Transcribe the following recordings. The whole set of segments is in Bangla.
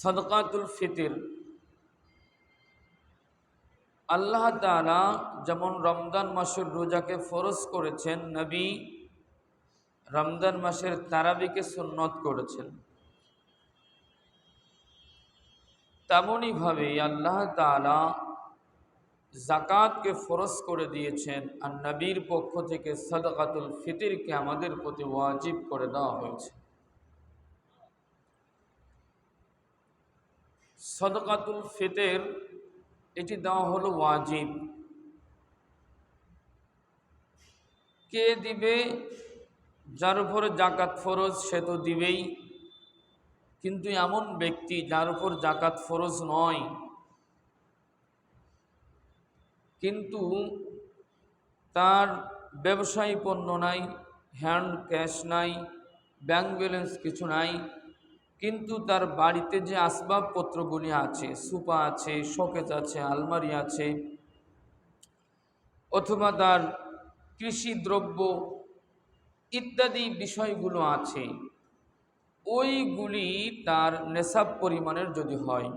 সদকাতুল ফিতির। আল্লাহ তালা যেমন রমজান মাসের রোজাকে ফরজ করেছেন, নবী রমজান মাসের তারাবিকে সুন্নত করেছেন। তেমনইভাবে আল্লাহ তালা জাকাতকে ফরজ করে দিয়েছেন আর নবীর পক্ষ থেকে সদকাতুল ফিতিরকে আমাদের প্রতি ওয়াজিব করে দেওয়া হয়েছে। সদকাতুল ফিতের, এটি দেওয়া হলো ওয়াজিব। কে দিবে? যার উপরে জাকাত ফরজ, সে তো দিবেই। কিন্তু এমন ব্যক্তি যার উপর জাকাত ফরজ নয়। কিন্তু তার ব্যবসায়ী পণ্য নাই, হ্যান্ড ক্যাশ নাই, ব্যাংক ব্যালেন্স কিছু নাই। কিন্তু তার বাড়িতে যে আসবাবপত্রগুলি আছে, সুপা আছে শোকেজ আছে, আলমারি আছে, অথবা তার কৃষি দ্রব্য ইত্যাদি বিষয়গুলো আছে, ওইগুলি তার নেশাব পরিমাণের যদি হয়,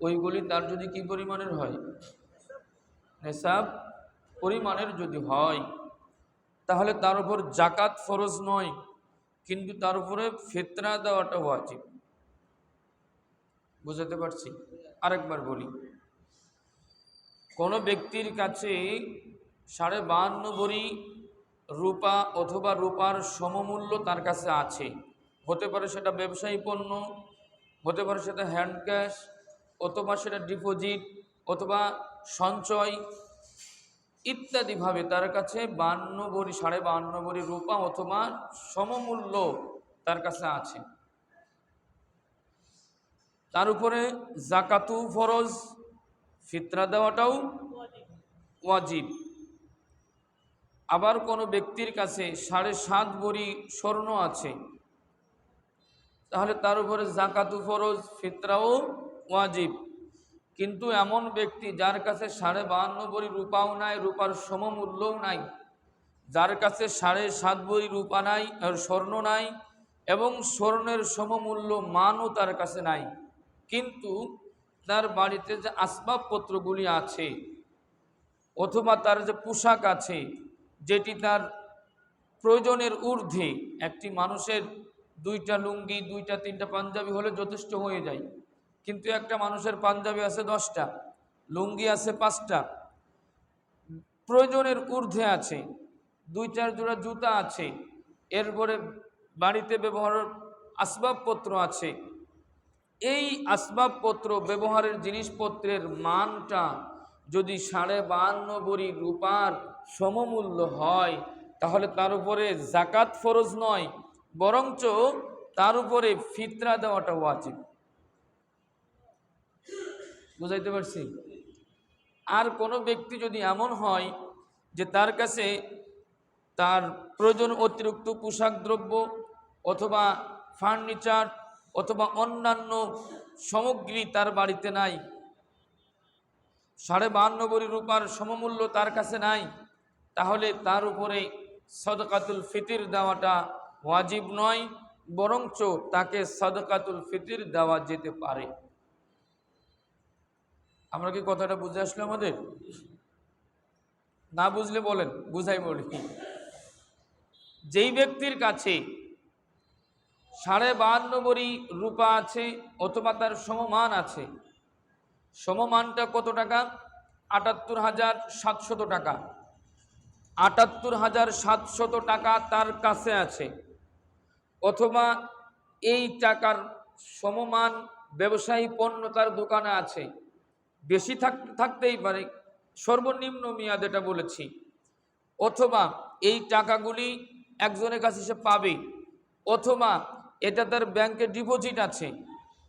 ওইগুলি তার যদি কি পরিমাণের হয়? নেশাব পরিমাণের যদি হয়, তাহলে তার উপর জাকাত ফরজ নয়। কিন্তু তার উপরে ফেতরা দেওয়াটা ওয়াজিব। বুঝাতে পারছি? আরেকবার বলি। কোনো ব্যক্তির কাছে সাড়ে বাহান্ন ভরি রূপা অথবা রূপার সমমূল্য তার কাছে আছে। হতে পারে সেটা ব্যবসায়ী পণ্য, হতে পারে সেটা হ্যান্ড ক্যাশ, অথবা সেটা ডিপোজিট, অথবা সঞ্চয় ইত্যাদিভাবে তার কাছে বান্ন ভরি সাড়ে বান্ন ভরি রূপা অথবা সমমূল্য তার কাছে আছে। তার উপরে জাকাতু ফরজ, ফিতরা দেওয়াটাও ওয়াজিব। আবার কোনো ব্যক্তির কাছে সাড়ে সাত ভরি স্বর্ণ আছে, তাহলে তার উপরে জাকাতু ফরজ, ফিতরাও ওয়াজিব। কিন্তু এমন ব্যক্তি যার কাছে সাড়ে বাহান্ন ভরি রূপাও নাই, রূপার সমমূল্যও নাই। যার কাছে সাড়ে সাত ভরি রূপা নাই স্বর্ণ নাই, এবং স্বর্ণের সমমূল্য মানও তার কাছে নাই। কিন্তু তার বাড়িতে যে আসবাবপত্রগুলি আছে, অথবা তার যে পোশাক আছে, যেটি তার প্রয়োজনের ঊর্ধ্বে, একটি মানুষের দুইটা লুঙ্গি, দুইটা, তিনটা পাঞ্জাবি হলে যথেষ্ট হয়ে যায়। কিন্তু একটা মানুষের পাঞ্জাবি আছে দশটা, লুঙ্গি আছে পাঁচটা। প্রয়োজনের ঊর্ধ্বে আছে দুই চার জোড়া জুতা আছে, এরপরে বাড়িতে ব্যবহারের আসবাবপত্র আছে। এই আসবাবপত্র ব্যবহারের জিনিসপত্রের মানটা যদি সাড়ে বাহান্ন বড়ি রূপার সমমূল্য হয়, তাহলে তার উপরে জাকাত ফরজ নয়, বরঞ্চ তার উপরে ফিতরা দেওয়াটা ওয়াজিব। বুঝাইতে পারছি? আর কোনো ব্যক্তি যদি এমন হয় যে তার কাছে তার প্রয়োজন অতিরিক্ত পোশাক দ্রব্য অথবা ফার্নিচার অথবা অন্যান্য সামগ্রী তার বাড়িতে নাই, সাড়ে বাহান্ন বড়ি রূপার সমমূল্য তার কাছে নাই, তাহলে তার উপরে সদকাতুল ফিতির দেওয়াটা ওয়াজিব নয়, বরঞ্চ তাকে সদকাতুল ফিতির দেওয়া যেতে পারে। আমরা কি কথাটা বুঝে আসলো আমাদের? না বুঝলে বলেন, বুঝাই বলি। যেই ব্যক্তির কাছে সাড়ে বাহান্ন বড়ি রূপা আছে অথবা তার সমমান আছে, সমমানটা কত টাকা? আটাত্তর হাজার সাতশত টাকা। আটাত্তর হাজার সাতশত টাকা তার কাছে আছে। অথবা এই টাকার সমমান ব্যবসায়ী পণ্য তার দোকানে আছে। বেশি থাক, থাকতেই পারে। সর্বনিম্ন মেয়াদ এটা বলেছি। অথবা এই টাকাগুলি একজনের কাছে সে পাবে। অথবা এটা তার ব্যাংকে ডিপোজিট আছে।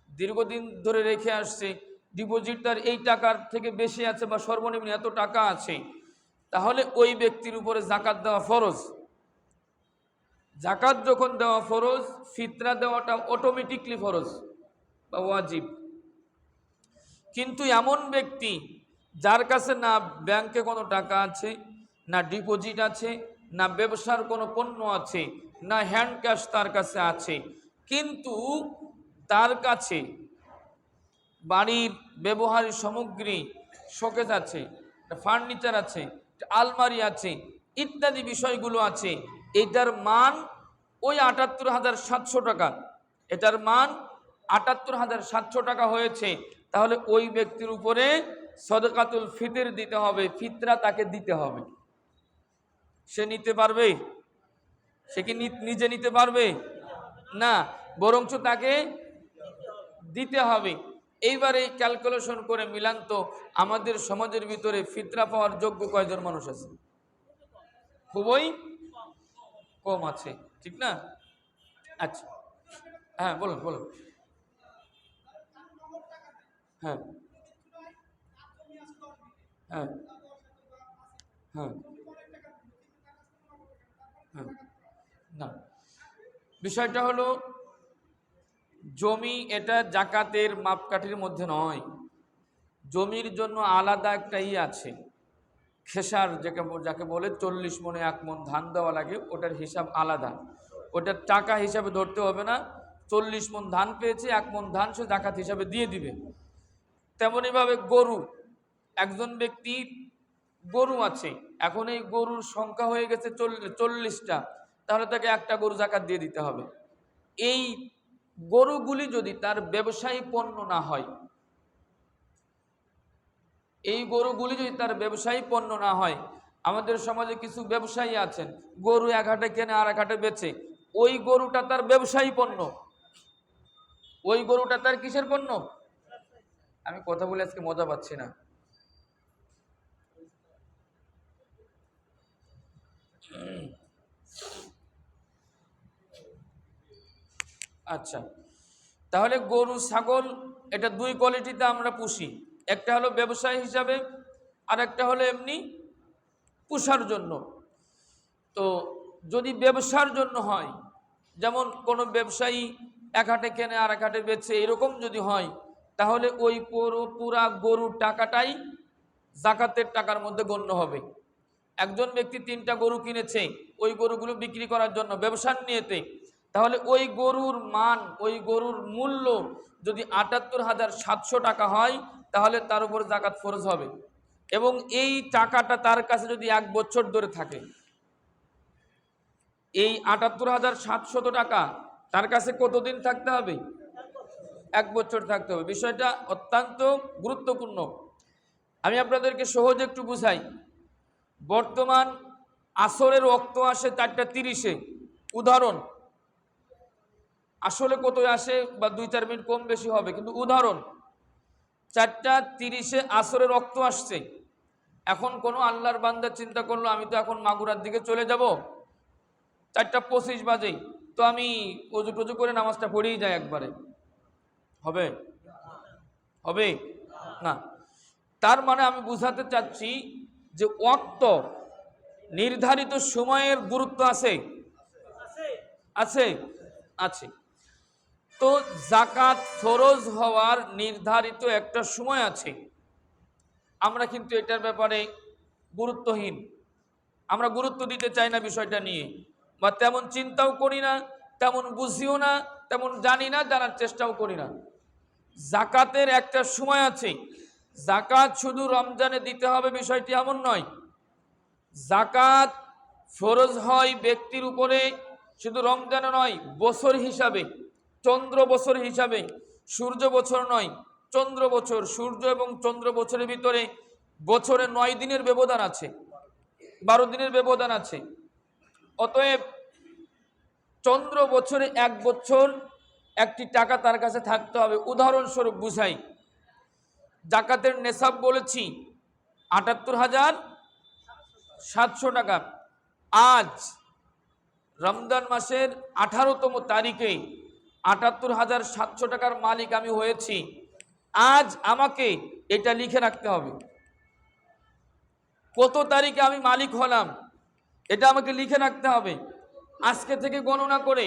দীর্ঘদিন ধরে রেখে আসছে। ডিপোজিট তার এই টাকার থেকে বেশি আছে বা সর্বনিম্ন এত টাকা আছে। তাহলে ওই ব্যক্তির উপরে জাকাত দেওয়া ফরজ। জাকাত যখন দেওয়া ফরজ, ফিতরা দেওয়াটা অটোমেটিকলি ফরজ বা ওয়াজিব। কিন্তু এমন ব্যক্তি যার কাছে না ব্যাংকে কোনো টাকা আছে, না ডিপোজিট আছে, না ব্যবসার কোনো পণ্য আছে, না হ্যান্ড ক্যাশ তার কাছে আছে, কিন্তু তার কাছে বাড়ির ব্যবহারের সামগ্রী, শোকেস আছে, ফার্নিচার আছে, আলমারি আছে, ইত্যাদি বিষয়গুলো আছে, এটার মান ওই আটাত্তর হাজার সাতশো টাকা। এটার মান আটাত্তর হাজার সাতশো টাকা হয়েছে। তাহলে ওই ব্যক্তির উপরে সদকাতুল ফিতর দিতে হবে, ফিতরা তাকে দিতে হবে। সে নিতে পারবে? সে কি নিজে নিতে পারবে? না, বরঞ্চ তাকে দিতে হবে। এইবার এই ক্যালকুলেশন করে মিলান তো, আমাদের সমাজের ভিতরে ফিতরা পাওয়ার যোগ্য কয়জন মানুষ আছে? খুবই কম আছে, ঠিক না? আচ্ছা হ্যাঁ বলুন বলুন। হ্যাঁ। হ্যাঁ। হ্যাঁ। হ্যাঁ। না। বিষয়টা হলো, জমি এটা জাকাতের মাপকাঠির মধ্যে নয়। জমির জন্য আলাদা একটা ই আছে। খেসার যাকে যাকে বলে চল্লিশ মনে এক মন ধান দেওয়া লাগে, ওটার হিসাব আলাদা। ওটার টাকা হিসাবে ধরতে হবে না। চল্লিশ মন ধান পেয়েছে, এক মন ধান সে জাকাত হিসাবে দিয়ে দিবে। তেমনইভাবে গরু, একজন ব্যক্তি গরু আছে, এখন এই গরুর সংখ্যা হয়ে গেছে চল্লিশটা, তাহলে তাকে একটা গরু জাকাত দিয়ে দিতে হবে। এই গরুগুলি যদি তার ব্যবসায়ী পণ্য না হয়, এই গরুগুলি যদি তার ব্যবসায়ী পণ্য না হয়, আমাদের সমাজে কিছু ব্যবসায়ী আছেন, গরু এক হাটে কেনে আর এক হাটে বেচে, ওই গরুটা তার ব্যবসায়ী পণ্য। ওই গরুটা তার কিসের পণ্য? আমি কথা বলে আজকে মজা পাচ্ছি না। আচ্ছা তাহলে গরু, ছাগল, এটা দুই কোয়ালিটিতে আমরা পুষি। একটা হলো ব্যবসায় হিসাবে আর একটা হলো এমনি পুষার জন্য। তো যদি ব্যবসার জন্য হয়, যেমন কোনো ব্যবসায়ী এক হাটে কেনে আর এক হাটে বেচে, এরকম যদি হয় তাহলে ওই পুরো, পুরা গরুর টাকাটাই জাকাতের টাকার মধ্যে গণ্য হবে। একজন ব্যক্তি তিনটা গরু কিনেছে, ওই গরুগুলো বিক্রি করার জন্য ব্যবসার নিয়েতে, তাহলে ওই গরুর মান, ওই গরুর মূল্য যদি আটাত্তর হাজার সাতশো টাকা হয়, তাহলে তার উপর জাকাত ফরজ হবে। এবং এই টাকাটা তার কাছে যদি এক বছর ধরে থাকে, এই আটাত্তর হাজার সাতশত টাকা, তার কাছে কতদিন থাকতে হবে? এক বছর থাকতে হবে। বিষয়টা অত্যন্ত গুরুত্বপূর্ণ। আমি আপনাদেরকে সহজে একটু বুঝাই। বর্তমান আসরের রক্ত আসে চারটা তিরিশে। উদাহরণ, আসলে কত আসে বা দুই চার মিনিট কম বেশি হবে, কিন্তু উদাহরণ, চারটা তিরিশে আসরের রক্ত আসছে। এখন কোনো আল্লাহর বান্দা চিন্তা করল, আমি তো এখন মাগুরার দিকে চলে যাব। চারটা পঁচিশ বাজেই তো আমি অজু টজু করে নামাজটা পড়েই যাই একবারে। হবে? হবে? না। তার মানে আমি বুঝাতে চাচ্ছি যে ওয়াক্ত নির্ধারিত সময়ের গুরুত্ব আছে? আছে। আছে। তো জাকাত ফরজ হওয়ার নির্ধারিত একটা সময় আছে। আমরা কিন্তু এটার ব্যাপারে গুরুত্বহীন। আমরা গুরুত্ব দিতে চাই না বিষয়টা নিয়ে। বা তেমন চিন্তাও করি না, তেমন বুঝিও না, তেমন জানি না, জানার চেষ্টাও করি না। জাকাতের একটা সময় আছে। জাকাত শুধু রমজানে দিতে হবে বিষয়টি এমন নয়। জাকাত ফরজ হয় ব্যক্তির উপরে, শুধু রমজানে নয়, বছর হিসাবে। চন্দ্র বছর হিসাবে, সূর্য বছর নয়, চন্দ্র বছর, সূর্য এবং চন্দ্র বছরের ভিতরে বছরে নয় দিনের ব্যবধান আছে, বারো দিনের ব্যবধান আছে। অতএব চন্দ্র বছরে এক বছর একটি টাকা তার কাছে থাকতে হবে। উদাহরণস্বরূপ বুঝাই, জাকাতের নেশাব বলেছি, আটাত্তর হাজার সাতশো টাকা। আজ রমজান মাসের আঠারোতম তারিখে আটাত্তর হাজার সাতশো টাকার মালিক আমি হয়েছি। আজ আমাকে এটা লিখে রাখতে হবে। কত তারিখে আমি মালিক হলাম, এটা আমাকে লিখে রাখতে হবে। আজকে থেকে গণনা করে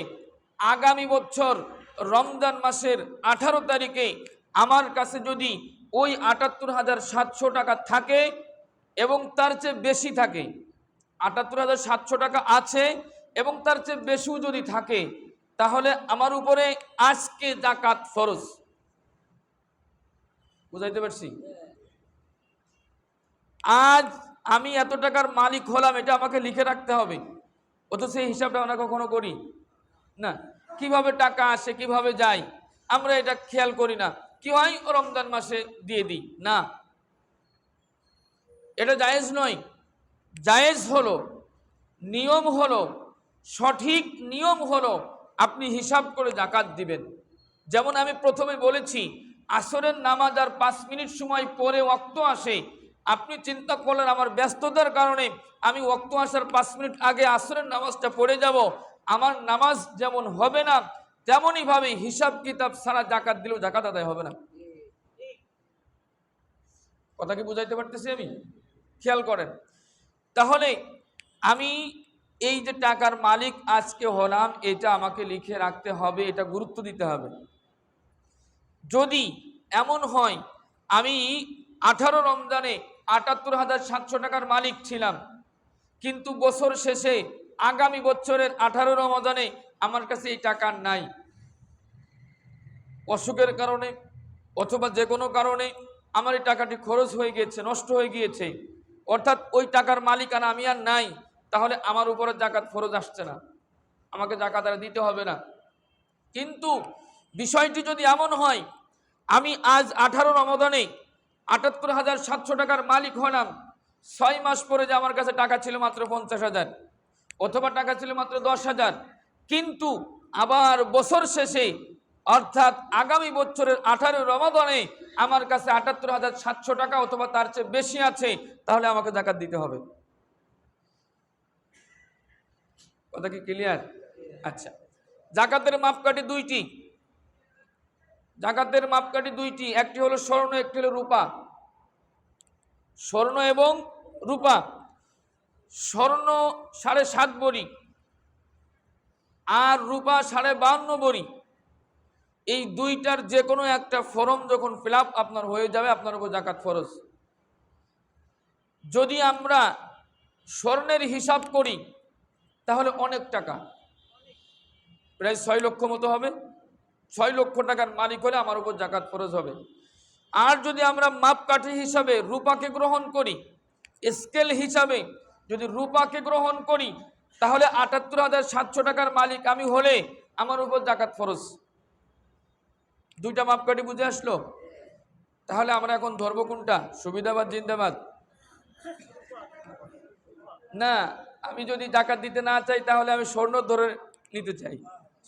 আগামী বছর রমজান মাসের আঠারো তারিখে আমার কাছে যদি ওই আটাত্তর হাজার সাতশো টাকা থাকে এবং তার চেয়ে বেশি থাকে, আটাত্তর হাজার সাতশো টাকা আছে এবং তার চেয়ে বেশিও যদি থাকে, তাহলে আমার উপরে আজকে জাকাত ফরজ। বুঝাইতে পারছি? আজ আমি এত টাকার মালিক হলাম, এটা আমাকে লিখে রাখতে হবে। অথচ সেই হিসাবটা আমরা কখনো করি না। কীভাবে টাকা আসে, কীভাবে যায়, আমরা এটা খেয়াল করি না। কি হয়? ও রমজান মাসে দিয়ে দিই। না। এটা জায়েজ নয়। জায়েজ হলো, নিয়ম হলো, সঠিক নিয়ম হলো, আপনি হিসাব করে জাকাত দিবেন। যেমন আমি প্রথমে বলেছি, আসরের নামাজ আর পাঁচ মিনিট সময় পরে ওক্ত আসে। আপনি চিন্তা করলেন আমার ব্যস্ততার কারণে আমি ওক্ত আসার পাঁচ মিনিট আগে আসরের নামাজটা পড়ে যাব। আমার নামাজ যেমন হবে না তেমনইভাবে হিসাব কিতাব ছাড়া জাকাত দিলেও জাকাত আদায় হবে না। কথা কি বুঝাইতে পারতেছি আমি? খেয়াল করেন। তাহলে আমি এই যে টাকার মালিক আজকে হলাম, এটা আমাকে লিখে রাখতে হবে, এটা গুরুত্ব দিতে হবে। যদি এমন হয়, আমি আঠারো রমজানে আটাত্তর হাজার সাতশো টাকার মালিক ছিলাম, কিন্তু বছর শেষে আগামী বছরের আঠারো রমজানে আমার কাছে এই টাকা নাই। অসুখের কারণে অথবা যে কোনো কারণে আমার এই টাকাটি খরচ হয়ে গিয়েছে, নষ্ট হয়ে গিয়েছে। অর্থাৎ ওই টাকার মালিকানা আমি আর নাই, তাহলে আমার উপরে জাকাত ফরজ আসছে না। আমাকে জাকাত আর দিতে হবে না। কিন্তু বিষয়টি যদি এমন হয়, আমি আজ আঠারো রমদানে আটাত্তর হাজার সাতশো টাকার মালিক হলাম। ছয় মাস পরে যে আমার কাছে টাকা ছিল মাত্র পঞ্চাশ হাজার। অথবা টাকা ছিল মাত্র দশ হাজার। কিন্তু আবার বছর শেষে, অর্থাৎ আগামী বছরের আঠারো রমাদানে আমার কাছে আটাত্তর হাজার সাতশো টাকা অথবা তার চেয়ে বেশি আছে, তাহলে আমাকে জাকাত দিতে হবে। কথা কি ক্লিয়ার আচ্ছা। জাকাতের মাপকাঠি দুইটি। জাকাতের মাপকাঠি দুইটি। একটি হলো স্বর্ণ, একটি হলো রূপা। স্বর্ণ এবং রূপা। স্বর্ণ সাড়ে সাত বড়ি আর রূপা সাড়ে বান্ন বড়ি। এই দুইটার যে কোনো একটা ফরম যখন ফিল আপনার হয়ে যাবে, আপনার উপর জাকাত ফরজ। যদি আমরা স্বর্ণের হিসাব করি, তাহলে অনেক টাকা। প্রায় ছয় লক্ষ মতো হবে। ছয় লক্ষ টাকার মালিক হলে আমার উপর জাকাত ফরজ হবে। আর যদি আমরা মাপকাঠি হিসাবে রূপাকে গ্রহণ করি, স্কেল হিসাবে যদি রূপাকে গ্রহণ করি, তাহলে আটাত্তর হাজার সাতশো টাকার মালিক আমি হলে আমার উপর জাকাত ফরজ। দুইটা মাপকাঠি বুঝে আসলো? তাহলে আমরা এখন ধরবো কোনটা? সুবিধাবাদ, জিন্দাবাদ। না, আমি যদি জাকাত দিতে না চাই, তাহলে আমি স্বর্ণ ধরে নিতে চাই।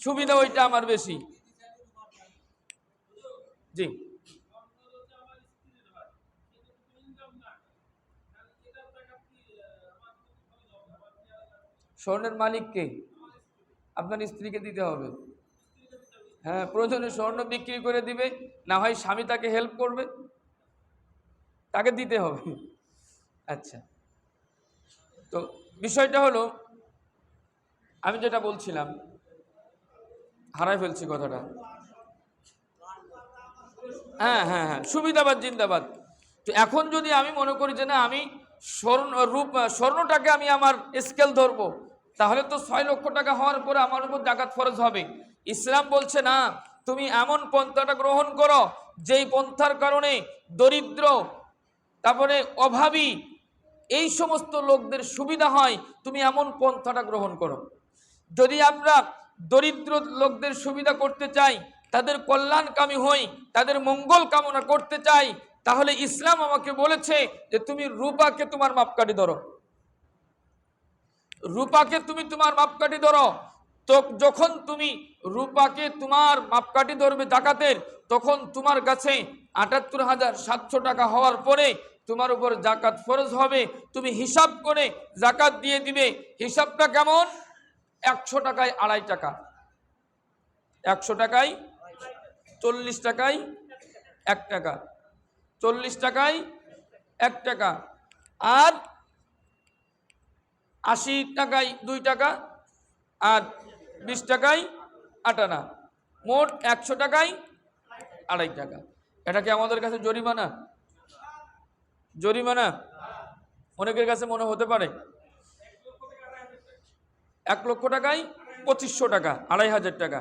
সুবিধা ওইটা আমার বেশি। জি। স্বর্ণের মালিককে আপনার স্ত্রীকে দিতে হবে। হ্যাঁ প্রয়োজনে স্বর্ণ বিক্রি করে দিবে, না হয় স্বামী তাকে হেল্প করবে, তাকে দিতে হবে। আচ্ছা তো বিষয়টা হলো, আমি যেটা বলছিলাম, হারাই ফেলছি কথাটা। হ্যাঁ হ্যাঁ হ্যাঁ সুবিধাবাদ, জিন্দাবাদ। তো এখন যদি আমি মনে করি যে না, আমি স্বর্ণ রূপ স্বর্ণটাকে আমি আমার স্কেল ধরবো। তাহলে তো ছয় লক্ষ টাকা হওয়ার পরে আমার উপর ডাকাত ফরজ হবে। ইসলাম বলছে, না, তুমি এমন পন্থাটা গ্রহণ করো, যেই পন্থার কারণে দরিদ্র, তারপরে অভাবী, এই সমস্ত লোকদের সুবিধা হয়, তুমি এমন পন্থাটা গ্রহণ করো। যদি আমরা দরিদ্র লোকদের সুবিধা করতে চাই, তাদের কল্যাণকামী হই, তাদের মঙ্গল কামনা করতে চাই তাহলে ইসলাম আমাকে বলেছে যে তুমি রূপাকে তোমার মাপকাঠি ধরো। রূপাকে তুমি তোমার মাপকাঠি ধরো। তো যখন তুমি রূপাকে তোমার মাপকাঠি ধরবে জাকাতের, তখন তোমার কাছে আটাত্তর হাজার সাতশো টাকা হওয়ার পরে তোমার উপর জাকাত ফরজ হবে। তুমি হিসাব করে জাকাত দিয়ে দিবে। হিসাবটা কেমন? একশো টাকায় আড়াই টাকা। একশো টাকায় চল্লিশ টাকায় এক টাকা। চল্লিশ টাকায় এক টাকা। আর আশি টাকায় দুই টাকা, আর বিশ টাকায় আটানা মোট একশো টাকায় আড়াই টাকা। এটা কি আমাদের কাছে জরিমানা? জরিমানা অনেকের কাছে মনে হতে পারে। এক লক্ষ টাকায় পঁচিশশো টাকা, আড়াই হাজার টাকা।